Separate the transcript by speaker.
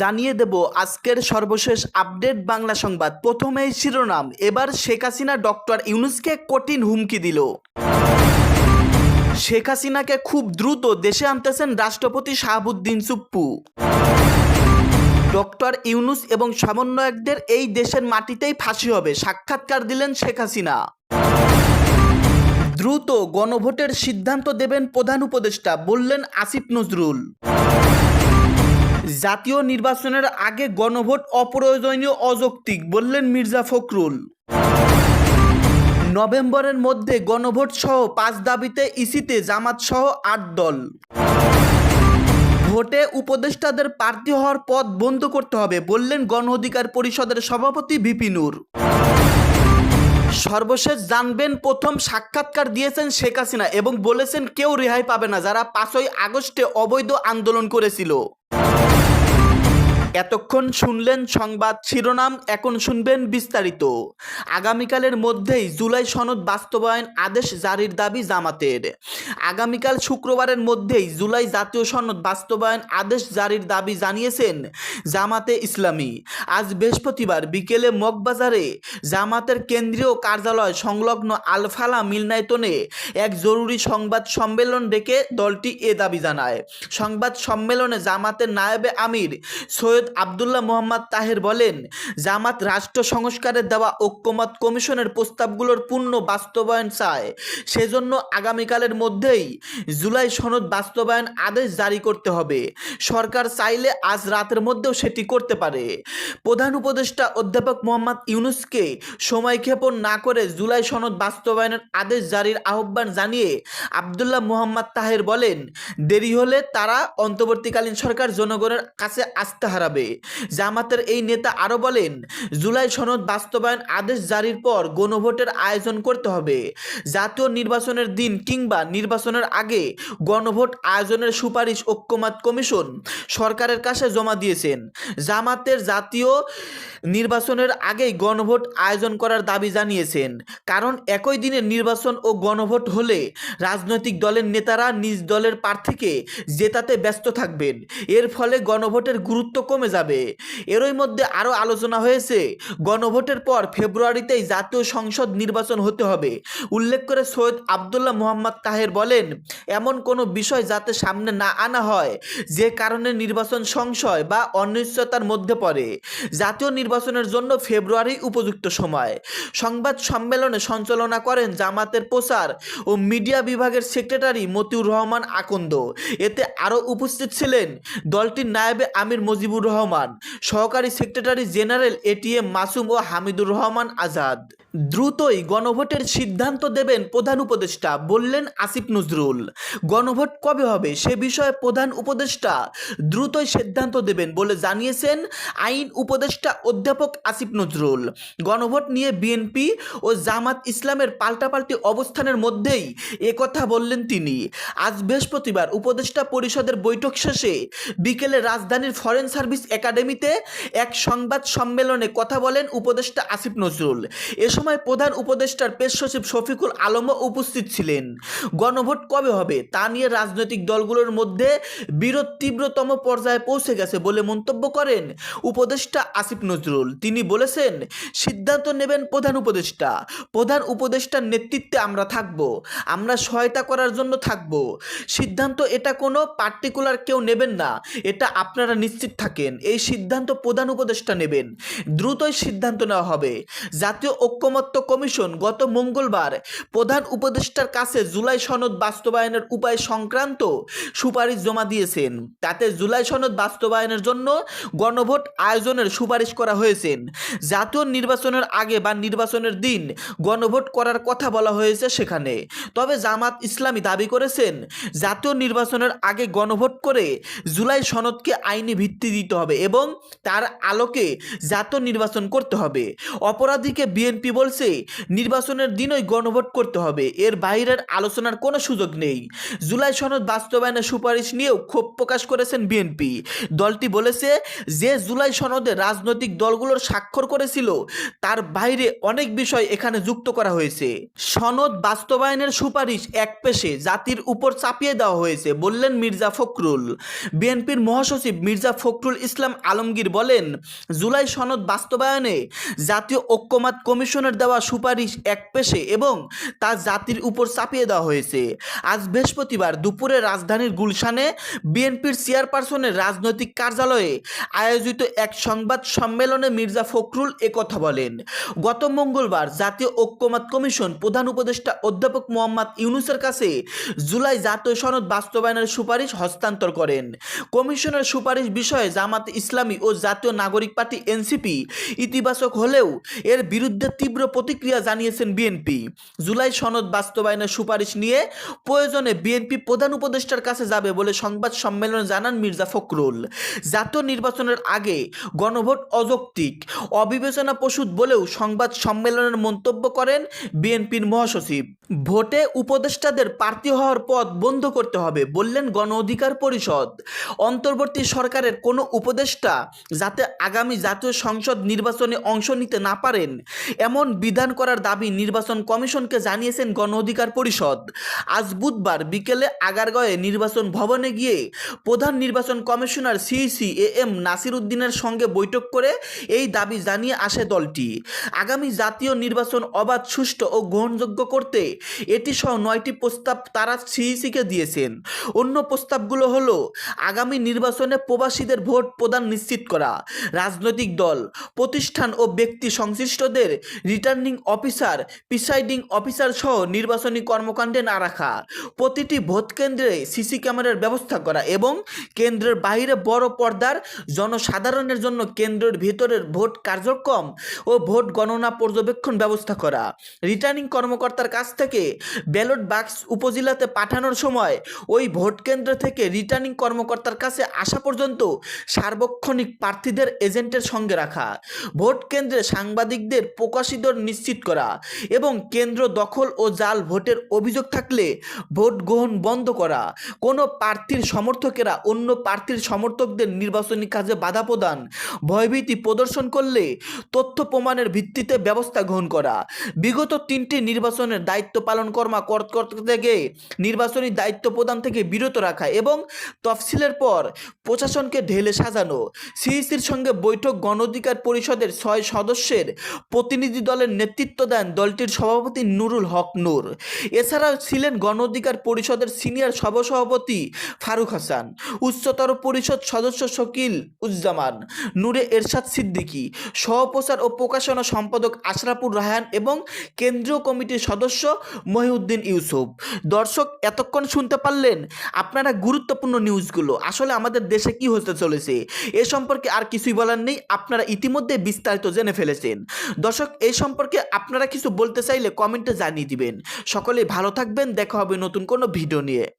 Speaker 1: জানিয়ে দেব আজকের সর্বশেষ আপডেট বাংলা সংবাদ। প্রথমেই শিরোনাম। এবার শেখ হাসিনা ডক্টর ইউনুসকে কঠিন হুমকি দিল। শেখ হাসিনাকে খুব দ্রুত দেশে আনতেছেন রাষ্ট্রপতি শাহাবুদ্দিন সুপ্পু ডক্টর ইউনুস এবং সমন্বয়কদের এই দেশের মাটিতেই ফাঁসি হবে, সাক্ষাৎকার দিলেন শেখ হাসিনা। দ্রুত গণভোটের সিদ্ধান্ত দেবেন প্রধান উপদেষ্টা, বললেন আসিফ নজরুল। জাতীয় নির্বাচনের আগে গণভোট অপ্রয়োজনীয় অযৌক্তিক, বললেন মির্জা ফখরুল। নভেম্বরের মধ্যে গণভোট সহ পাঁচ দাবিতে ইসিতে জামাত সহ আট দল। ভোটে উপদেষ্টাদের প্রার্থী হওয়ার পথ বন্ধ করতে হবে, বললেন গণ অধিকার পরিষদের সভাপতি ভিপি নূর। সর্বশেষ জানবেন, প্রথম সাক্ষাৎকার দিয়েছেন শেখ হাসিনা এবং বলেছেন কেউ রেহাই পাবে না, যারা পাঁচই আগস্টে অবৈধ আন্দোলন করেছিল। এতক্ষণ শুনলেন সংবাদ শিরোনাম, এখন শুনবেন বিস্তারিত। আগামীকালের মধ্যেই জুলাই সনদ বাস্তবায়ন আদেশ জারির দাবি জামাতের। আগামীকাল শুক্রবারের মধ্যেই জুলাই জাতীয় সনদ বাস্তবায়ন আদেশ জারির দাবি জানিয়েছেন জামাতে ইসলামী। আজ বৃহস্পতিবার বিকেলে মগবাজারে জামাতের কেন্দ্রীয় কার্যালয় সংলগ্ন আলফালা মিলনায়তনে এক জরুরি সংবাদ সম্মেলন ডেকে দলটি এ দাবি জানায়। সংবাদ সম্মেলনে জামাতের নায়েবে আমির সৈয়দ আবদুল্লাহ মোহাম্মদ তাহের বলেন, জামাত রাষ্ট্র সংস্কারের দেওয়া ঐক্যমত কমিশনের প্রস্তাবগুলোর পূর্ণ বাস্তবায়ন চায়। সেজন্য আগামীকালের মধ্যেই জুলাই সনদ বাস্তবায়ন আদেশ জারি করতে হবে। সরকার চাইলে আজ রাতের মধ্যেও সেটি করতে পারে। প্রধান উপদেষ্টা অধ্যাপক মোহাম্মদ ইউনুসকে সময়ক্ষেপণ না করে জুলাই সনদ বাস্তবায়নের আদেশ জারির আহ্বান জানিয়ে আবদুল্লাহ মোহাম্মদ তাহের বলেন, দেরি হলে তারা অন্তর্বর্তীকালীন সরকার জনগণের কাছে আস্থা হারাবে। জামাতের এই নেতা আরও বলেন, জুলাই সনদ বাস্তবায়ন আদেশ জারির পর গণভোটের আয়োজন করতে হবে। জাতীয় নির্বাচনের দিন কিংবা নির্বাচনের আগে গণভোট আয়োজনের সুপারিশ ঐক্যমত কমিশন সরকারের কাছে জমা দিয়েছেন। জামাতের জাতীয় নির্বাচনের আগেই গণভোট আয়োজন করার দাবি জানিয়েছেন। কারণ একই দিনে নির্বাচন ও গণভোট হলে রাজনৈতিক দলের নেতারা নিজ দলের প্রার্থীকে জেতাতে ব্যস্ত থাকবেন। এর ফলে গণভোটের গুরুত্ব কমে যাবে। এরই মধ্যে আরও আলোচনা হয়েছে, গণভোটের পর ফেব্রুয়ারিতেই জাতীয় সংসদ নির্বাচন হতে হবে। উল্লেখ করে সৈয়দ আবদুল্লাহ মোহাম্মদ তাহের বলেন, এমন কোনো বিষয় যাতে সামনে না আনা হয়, যে কারণে নির্বাচন সংশয় বা অনিশ্চয়তার মধ্যে পড়ে। জাতীয় নির্বাচনের জন্য ফেব্রুয়ারি উপযুক্ত সময়। সংবাদ সম্মেলনে সঞ্চালনা করেন জামাতের প্রচার ও মিডিয়া বিভাগের সেক্রেটারি মতিউর রহমান আকন্দ। এতে আরও উপস্থিত ছিলেন দলটির নায়েবে আমির মুজিবুর রহমান। সহকারী সেক্রেটারি জেনারেল এটিএম মাসুম ও হামিদুর রহমান আজাদ। দ্রুতই গণভোটের সিদ্ধান্ত দেবেন প্রধান উপদেষ্টা, বললেন আসিফ নজরুল। গণভোট কবে হবে সে বিষয়ে প্রধান উপদেষ্টা দ্রুতই সিদ্ধান্ত দেবেন বলে জানিয়েছেন আইন উপদেষ্টা অধ্যাপক আসিফ নজরুল। গণভোট নিয়ে বিএনপি ও জামাত ইসলামের পাল্টাপাল্টি অবস্থানের মধ্যেই একথা বললেন তিনি। আজ বৃহস্পতিবার উপদেষ্টা পরিষদের বৈঠক শেষে বিকেলে রাজধানীর ফরেন সার্ভিস একাডেমিতে এক সংবাদ সম্মেলনে কথা বলেন উপদেষ্টা আসিফ নজরুল। এ সময় প্রধান উপদেষ্টার পেশ সচিব শফিকুল আলমও উপস্থিত ছিলেন। গণভোট কবে হবে তা নিয়ে রাজনৈতিক দলগুলোর মধ্যে বিরোধ তীব্রতম পর্যায়ে পৌঁছে গেছে বলে মন্তব্য করেন উপদেষ্টা আসিফ নজরুল। তিনি বলেছেন, সিদ্ধান্ত নেবেন প্রধান উপদেষ্টা। প্রধান উপদেষ্টার নেতৃত্বে আমরা থাকব। আমরা সহায়তা করার জন্য থাকব। সিদ্ধান্ত এটা কোনো পার্টিকুলার কেউ নেবেন না। এটা আপনারা নিশ্চিত থাকেন। এই সিদ্ধান্ত প্রধান উপদেষ্টা নেবেন। দ্রুতই সিদ্ধান্ত নেওয়া হবে। জাতীয় ঐক্যমত্য কমিশন গত মঙ্গলবার প্রধান উপদেষ্টার কাছে জুলাই সনদ বাস্তবায়নের উপায় সংক্রান্ত সুপারিশ জমা দিয়েছেন। তাতে জুলাই সনদ বাস্তবায়নের জন্য গণভোট আয়োজনের সুপারিশ করা হয়েছে। জাতীয় নির্বাচনের আগে বা নির্বাচনের দিন গণভোট করার কথা বলা হয়েছে সেখানে। তবে জামাত ইসলামী দাবি করেছেন, জাতীয় নির্বাচনের আগে গণভোট করে জুলাই সনদকে আইনি ভিত্তি দিতে হবে এবং তার আলোকে জাতীয় নির্বাচন করতে হবে। অপরাধীকে বিএনপি বলছে, নির্বাচনের দিনই গণভোট করতে হবে। এর বাইরের আলোচনার কোনো সুযোগ নেই। জুলাই সনদ বাস্তবায়নের সুপারিশ নিয়েও ক্ষোভ প্রকাশ করেছেন বিএনপি। দলটি বলেছে যে, জুলাই সনদে রাজনৈতিক দলগুলোর স্বাক্ষর করেছিল, তার বাইরে অনেক বিষয় এখানে যুক্ত করা হয়েছে। সনদ বাস্তবায়নের সুপারিশ এক পেশে জাতির উপর চাপিয়ে দেওয়া হয়েছে, বললেন মির্জা ফখরুল। বিএনপির মহাসচিব মির্জা ফখরুল ইসলাম আলমগীর বলেন, জুলাই সনদ বাস্তবায়নে জাতীয় ঐক্যমত কমিশনের দেওয়া সুপারিশ এক পেশে এবং তা জাতির উপর চাপিয়ে দেওয়া হয়েছে। আজ বৃহস্পতিবার দুপুরে রাজধানীর গুলশানে বিএনপির চেয়ারপারসনের রাজনৈতিক কার্যালয়ে আয়োজিত এক সংবাদ সম্মেলনে মির্জা ফখরুল একথা বলেন। গত মঙ্গলবার জাতীয় ঐক্যমত কমিশন প্রধান উপদেষ্টা অধ্যাপক মোহাম্মদ ইউনুসের কাছে জুলাই জাতীয় সনদ বাস্তবায়নের সুপারিশ হস্তান্তর করেন। কমিশনের সুপারিশ বিষয়ে জামাত ইসলামী ও জাতীয় নাগরিক পার্টি এনসিপি ইতিবাচক হলেও এর বিরুদ্ধে তীব্র প্রতিক্রিয়া জানিয়েছেন বিএনপি জুলাই সনদ বাস্তবায়নের সুপারিশ নিয়ে প্রয়োজনে বিএনপি প্রধান উপদেষ্টার কাছে যাবে বলে সংবাদ সম্মেলনে জানান মির্জা ফখরুল। জাতীয় নির্বাচনের আগে গণভোট অযৌক্তিক অবিবেচনা প্রসূত বলেও সংবাদ সম্মেলনের মন্তব্য করেন বিএনপির মহাসচিব। ভোটে উপদেষ্টাদের প্রার্থী হওয়ার পথ বন্ধ করতে হবে, বললেন গণ অধিকার পরিষদ। অন্তর্বর্তী সরকারের কোনো উপদেষ্টা যাতে আগামী জাতীয় সংসদ নির্বাচনে অংশ নিতে না পারেন, এমন বিধান করার দাবি নির্বাচন কমিশনকে জানিয়েছেন গণ অধিকার পরিষদ। আজ বুধবার বিকেলে আগারগাঁয়ে নির্বাচন ভবনে গিয়ে প্রধান নির্বাচন commissioner CEC A M Nasir উদ্দিনের সঙ্গে বৈঠক করে এই দাবি জানিয়ে আসে দলটি। আগামী জাতীয় নির্বাচন অবাধ, সুষ্ঠু ও গ্রহণযোগ্য করতে এটি সহ নয়টি প্রস্তাব তারা সিইসিকে দিয়েছেন। অন্য প্রস্তাবগুলো হলো, আগামী নির্বাচনে প্রবাসীদের ভোট প্রদান নিশ্চিত করা, রাজনৈতিক দল, প্রতিষ্ঠান ও ব্যক্তি সংশ্লিষ্টদের রিটার্নিং অফিসার প্রিসাইডিং অফিসার সহ নির্বাচনী কর্মকাণ্ডে না রাখা, প্রতিটি ভোট কেন্দ্রে সিসি ক্যামেরার ব্যবস্থা করা এবং কেন্দ্রের বাইরে বড় পর্দার জনসাধারণের জন্য কেন্দ্রের ভিতরের ভোট কার্যক্রম ও ভোট গণনা পর্যবেক্ষণ ব্যবস্থা করা রিটার্নিং কর্মকর্তার কাছ থেকে ব্যালট বাক্স উপজেলাতে পাঠানোর সময় ওই ভোট কেন্দ্র থেকে রিটার্নিং কর্মকর্তার কাছে আসা পর্যন্ত সার্বক্ষণিক প্রার্থীদের এজেন্টের সঙ্গে রাখা, ভোট কেন্দ্রে সাংবাদিকদের প্রকাশিত নিশ্চিত করা এবং কেন্দ্র দখল ও জাল ভোটের অভিযোগ থাকলে ভোট গ্রহণ বন্ধ করা। কোনো প্রার্থীর সমর্থকেরা অন্য প্রার্থীর সমর্থকদের নির্বাচনী কাজে বাধা প্রদান, ভয়ভীতি প্রদর্শন করলে তথ্য প্রমাণের ভিত্তিতে ব্যবস্থা গ্রহণ করা। বিগত তিনটি নির্বাচনের দায়িত্ব পালন কর্মা করতে গিয়ে নির্বাচনী দায়িত্ব প্রদান থেকে বিরত রাখা এবং তফসিলের পর প্রশাসনকে ঢেলে সাজানো। সিইসির সঙ্গে বৈঠক গণ অধিকার পরিষদের ছয় সদস্যের প্রতিনিধি দলের নেতৃত্ব দেন দলটির সভাপতি নুরুল হক নূর। এছাড়াও ছিলেন গণ অধিকার পরিষদের সিনিয়র সহসভাপতি ফারুক হাসান, উচ্চতর পরিষদ সদস্য শকিল উজ্জামান, নূরে এরশাদ সিদ্দিকী সহপ্রচার ও প্রকাশনা সম্পাদক আশরাফুর রাহান এবং কেন্দ্রীয় কমিটির সদস্য মহিউদ্দিন ইউসুফ। দর্শক, এতক্ষণ শুনতে পারলেন আপনারা গুরুত্বপূর্ণ নিউজগুলো। আসলে আমাদের দেশে কি হতে চলেছে? এ সম্পর্কে আর কিছুই বলার নেই। আপনারা ইতিমধ্যে বিস্তারিত জেনে ফেলেছেন। দর্শক এই সম্পর্কে আপনারা কিছু বলতে চাইলে কমেন্টে জানিয়ে দিবেন। সকলে ভালো থাকবেন। দেখা হবে নতুন কোনো ভিডিও নিয়ে।